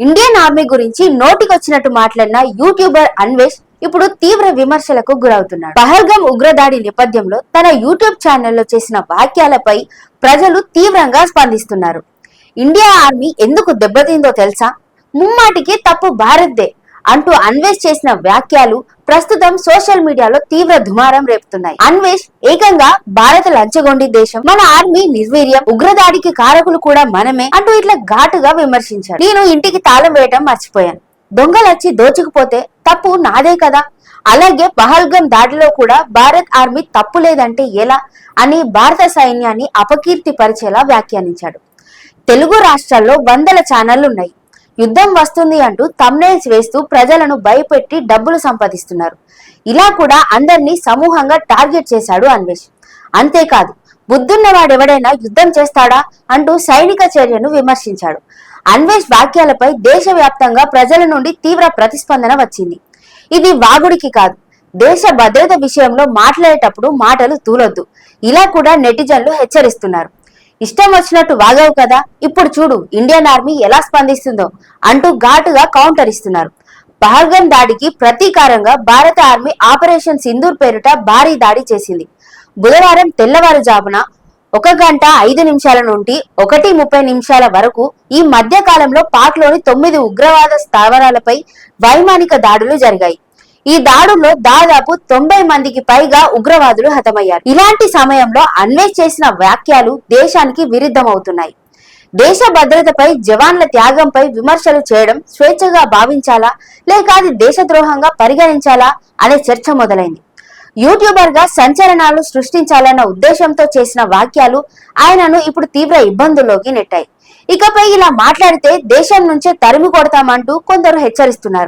Indian army గురించి నోటికొచ్చినట్టు మాట్లాడిన యూట్యూబర్ అన్వేష్ ఇప్పుడు తీవ్ర విమర్శలకు గురవుతున్నాడు. పహల్గం ఉగ్రదాడి నేపథ్యంలో తన యూట్యూబ్ ఛానల్లో చేసిన వాక్యాలపై ప్రజలు తీవ్రంగా స్పందిస్తున్నారు. ఇండియా ఆర్మీ ఎందుకు దెబ్బతిందో తెలుసా? ముమ్మాటికి తప్పు భారత్దే. అంటూ అన్వేష్ చేసిన వ్యాఖ్యలు ప్రస్తుతం సోషల్ మీడియాలో తీవ్ర దుమారం రేపుతున్నాయి. అన్వేష్ ఏకంగా భారత లంచగొండి దేశం. మన ఆర్మీ నిర్వీర్యం ఉగ్రదాడికి కారకులు కూడా మనమే అంటూ ఇట్లా ఘాటుగా విమర్శించాడు. నేను ఇంటికి తాళం వేయటం మర్చిపోయాను. దొంగలచ్చి దోచుకుపోతే తప్పు నాదే కదా? అలాగే పహల్గం దాడిలో కూడా భారత్ ఆర్మీ తప్పు లేదంటే ఎలా అని భారత సైన్యాన్ని అపకీర్తి పరిచేలా వ్యాఖ్యానించాడు. తెలుగు రాష్ట్రాల్లో వందల ఛానళ్ళు ఉన్నాయి యుద్ధం వస్తుంది అంటూ తమ్నేల్స్ వేస్తూ ప్రజలను భయపెట్టి డబ్బులు సంపాదిస్తున్నారు. ఇలా కూడా అందరినీ సమూహంగా టార్గెట్ చేశాడు అన్వేష్. అంతేకాదు బుద్ధున్నవాడెవడైనా యుద్ధం చేస్తాడా అంటూ సైనిక చర్యను విమర్శించాడు. అన్వేష్ వాక్యాలపై దేశవ్యాప్తంగా ప్రజల నుండి తీవ్ర ప్రతిస్పందన వచ్చింది. ఇది వాగుడికి కాదు దేశ భద్రత విషయంలో మాట్లాడేటప్పుడు మాటలు తూలొద్దు. ఇలా కూడా నెటిజన్లు హెచ్చరిస్తున్నారు. ఇష్టం వచ్చినట్టు వాగావు కదా? ఇప్పుడు చూడు ఇండియన్ ఆర్మీ ఎలా స్పందిస్తుందో అంటూ ఘాటుగా కౌంటర్ ఇస్తున్నారు. పహల్గన్ దాడికి ప్రతీకారంగా భారత ఆర్మీ ఆపరేషన్ సింధూర్ పేరిట భారీ దాడి చేసింది. బుధవారం తెల్లవారుజామున ఒక గంట ఐదు నిమిషాల నుండి ఒకటి ముప్పై నిమిషాల వరకు ఈ మధ్య కాలంలో పాక్లోని తొమ్మిది ఉగ్రవాద స్థావరాలపై వైమానిక దాడులు జరిగాయి. ఈ దాడుల్లో దాదాపు తొంభై మందికి పైగా ఉగ్రవాదులు హతమయ్యారు. ఇలాంటి సమయంలో అన్వేష్ చేసిన వ్యాఖ్యలు దేశానికి విరుద్ధమవుతున్నాయి. దేశ భద్రతపై జవాన్ల త్యాగంపై విమర్శలు చేయడం స్వేచ్ఛగా భావించాలా? లేక అది దేశద్రోహంగా పరిగణించాలా? అనే చర్చ మొదలైంది. యూట్యూబర్గా సంచలనాలు సృష్టించాలన్న ఉద్దేశంతో చేసిన వాక్యాలు ఆయనను ఇప్పుడు తీవ్ర ఇబ్బందుల్లోకి నెట్టాయి. ఇకపై ఇలా మాట్లాడితే దేశం నుంచే తరిమి కొడతామంటూ కొందరు హెచ్చరిస్తున్నారు.